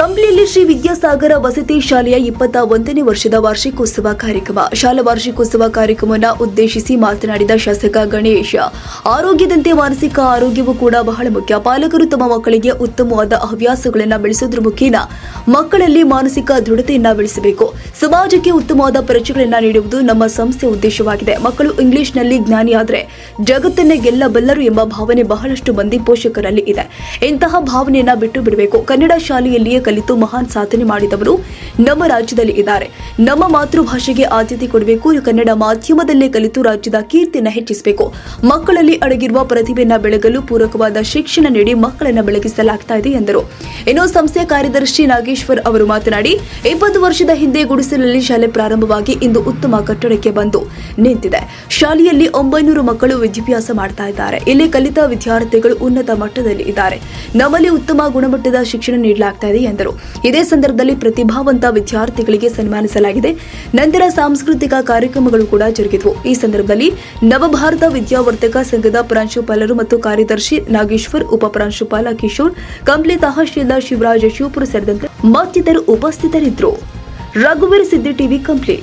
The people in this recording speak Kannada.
ಕಂಪ್ಲಿಯಲ್ಲಿ ಶ್ರೀ ವಿದ್ಯಾಸಾಗರ ವಸತಿ ಶಾಲೆಯ ಇಪ್ಪತ್ತ ಒಂದನೇ ವರ್ಷದ ವಾರ್ಷಿಕೋತ್ಸವ ಕಾರ್ಯಕ್ರಮ. ಶಾಲಾ ವಾರ್ಷಿಕೋತ್ಸವ ಕಾರ್ಯಕ್ರಮವನ್ನು ಉದ್ದೇಶಿಸಿ ಮಾತನಾಡಿದ ಶಾಸಕ ಗಣೇಶ್, ಆರೋಗ್ಯದಂತೆ ಮಾನಸಿಕ ಆರೋಗ್ಯವೂ ಕೂಡ ಬಹಳ ಮುಖ್ಯ. ಪಾಲಕರು ತಮ್ಮ ಮಕ್ಕಳಿಗೆ ಉತ್ತಮವಾದ ಹವ್ಯಾಸಗಳನ್ನು ಬೆಳೆಸೋದ್ರ ಮುಖೇನ ಮಕ್ಕಳಲ್ಲಿ ಮಾನಸಿಕ ದೃಢತೆಯನ್ನ ಬೆಳೆಸಬೇಕು. ಸಮಾಜಕ್ಕೆ ಉತ್ತಮವಾದ ಪರಿಚಯಗಳನ್ನು ನೀಡುವುದು ನಮ್ಮ ಸಂಸ್ಥೆ ಉದ್ದೇಶವಾಗಿದೆ. ಮಕ್ಕಳು ಇಂಗ್ಲಿಷ್ನಲ್ಲಿ ಜ್ಞಾನಿಯಾದರೆ ಜಗತ್ತನ್ನೇ ಗೆಲ್ಲಬಲ್ಲರು ಎಂಬ ಭಾವನೆ ಬಹಳಷ್ಟು ಮಂದಿ ಪೋಷಕರಲ್ಲಿ ಇದೆ. ಇಂತಹ ಭಾವನೆಯನ್ನ ಬಿಟ್ಟು ಬಿಡಬೇಕು. ಕನ್ನಡ ಶಾಲೆಯಲ್ಲಿಯೇ ಕಲಿತು ಮಹಾನ್ ಸಾಧನೆ ಮಾಡಿದವರು ನಮ್ಮ ರಾಜ್ಯದಲ್ಲಿ ಇದ್ದಾರೆ. ನಮ್ಮ ಮಾತೃಭಾಷೆಗೆ ಆದ್ಯತೆ ಕೊಡಬೇಕು. ಕನ್ನಡ ಮಾಧ್ಯಮದಲ್ಲೇ ಕಲಿತು ರಾಜ್ಯದ ಕೀರ್ತಿಯನ್ನು ಹೆಚ್ಚಿಸಬೇಕು. ಮಕ್ಕಳಲ್ಲಿ ಅಡಗಿರುವ ಪ್ರತಿಭೆಯನ್ನ ಬೆಳಗಲು ಪೂರಕವಾದ ಶಿಕ್ಷಣ ನೀಡಿ ಮಕ್ಕಳನ್ನ ಬೆಳಗಿಸಲಾಗ್ತಾ ಇದೆ ಎಂದರು. ಇನ್ನು ಸಂಸ್ಥೆಯ ಕಾರ್ಯದರ್ಶಿ ನಾಗೇಶ್ವರ್ ಅವರು ಮಾತನಾಡಿ, ಇಪ್ಪತ್ತು ವರ್ಷದ ಹಿಂದೆ ಗುಡಿಸಲಲ್ಲಿ ಶಾಲೆ ಪ್ರಾರಂಭವಾಗಿ ಇಂದು ಉತ್ತಮ ಕಟ್ಟಡಕ್ಕೆ ಬಂದು ನಿಂತಿದೆ. ಶಾಲೆಯಲ್ಲಿ ಒಂಬೈನೂರು ಮಕ್ಕಳು ವಿದ್ಯಾಭ್ಯಾಸ ಮಾಡ್ತಾ ಇದ್ದಾರೆ. ಇಲ್ಲಿ ಕಲಿತ ವಿದ್ಯಾರ್ಥಿಗಳು ಉನ್ನತ ಮಟ್ಟದಲ್ಲಿ ಇದ್ದಾರೆ. ನಮ್ಮಲ್ಲಿ ಉತ್ತಮ ಗುಣಮಟ್ಟದ ಶಿಕ್ಷಣ ನೀಡಲಾಗ್ತಾ ಇದೆ ಇದೇ ಸಂದರ್ಭದಲ್ಲಿ ಪ್ರತಿಭಾವಂತ ವಿದ್ಯಾರ್ಥಿಗಳಿಗೆ ಸನ್ಮಾನಿಸಲಾಗಿದೆ. ನಂತರ ಸಾಂಸ್ಕೃತಿಕ ಕಾರ್ಯಕ್ರಮಗಳು ಕೂಡ ಜರುಗಿದವು. ಈ ಸಂದರ್ಭದಲ್ಲಿ ನವಭಾರತ ವಿದ್ಯಾವರ್ಧಕ ಸಂಘದ ಪ್ರಾಂಶುಪಾಲರು ಮತ್ತು ಕಾರ್ಯದರ್ಶಿ ನಾಗೇಶ್ವರ್, ಉಪ ಪ್ರಾಂಶುಪಾಲ ಕಿಶೋರ್ ಕಂಪ್ಲಿ ತಹಶೀಲ್ದಾರ್ ಶಿವರಾಜ ಶಿವಪುರ ಸೇರಿದಂತೆ ಮತ್ತಿತರರು ಉಪಸ್ಥಿತರಿದ್ದರು. ರಘುವೀರ್ ಸಿದ್ದಿ ಟಿವಿ ಕಂಪ್ಲಿ